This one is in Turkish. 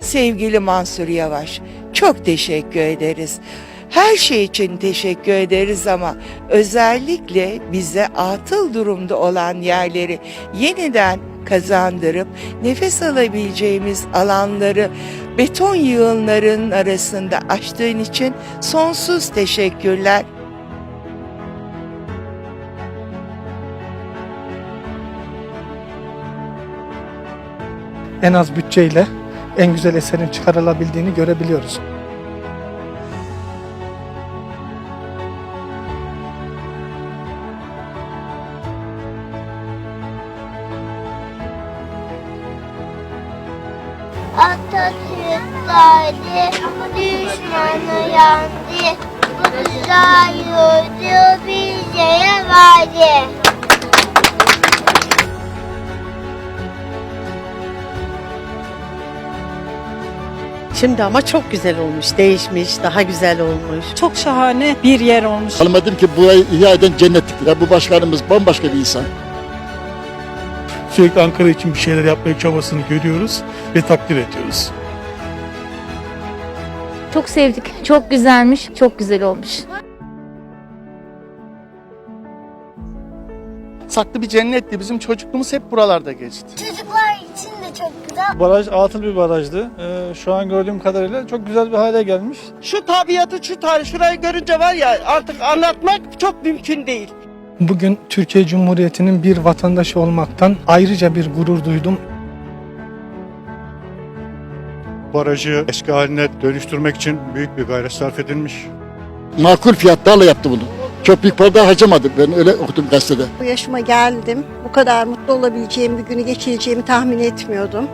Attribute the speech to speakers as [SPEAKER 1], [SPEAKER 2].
[SPEAKER 1] sevgili Mansur Yavaş. Çok teşekkür ederiz. Her şey için teşekkür ederiz ama özellikle bize atıl durumda olan yerleri yeniden kazandırıp nefes alabileceğimiz alanları beton yığınlarının arasında açtığın için sonsuz teşekkürler.
[SPEAKER 2] en az bütçeyle en güzel eserin çıkarılabildiğini görebiliyoruz.
[SPEAKER 3] Atatürk vardı, düşmanı yandı. Bu güzel yurdu bize.
[SPEAKER 4] Şimdi ama çok güzel olmuş, değişmiş, daha güzel olmuş.
[SPEAKER 5] Çok şahane bir yer olmuş.
[SPEAKER 6] Anlamadım ki burayı ihya eden cennetliktir. Ya bu başkanımız bambaşka bir insan.
[SPEAKER 7] Sürekli Ankara için bir şeyler yapmaya çabasını görüyoruz ve takdir ediyoruz.
[SPEAKER 8] Çok sevdik. Çok güzelmiş. Çok güzel olmuş.
[SPEAKER 9] Saklı bir cennetti. Bizim çocukluğumuz hep buralarda geçti.
[SPEAKER 3] Çocuklar çok güzel.
[SPEAKER 10] Baraj atıl bir barajdı. Ee, şu an gördüğüm kadarıyla çok güzel bir hale gelmiş.
[SPEAKER 5] Şu tabiatı, şu tarih, şurayı görünce var ya artık anlatmak çok mümkün değil.
[SPEAKER 2] Bugün Türkiye Cumhuriyeti'nin bir vatandaşı olmaktan ayrıca bir gurur duydum.
[SPEAKER 7] Barajı eski haline dönüştürmek için büyük bir gayret sarf edilmiş.
[SPEAKER 6] Makul fiyatlarla yaptı bunu. Çok büyük para da harcamadı. Ben öyle okudum gazetede.
[SPEAKER 4] Bu yaşıma geldim. Bu kadar mutlu olabileceğim bir günü geçireceğimi tahmin etmiyordum.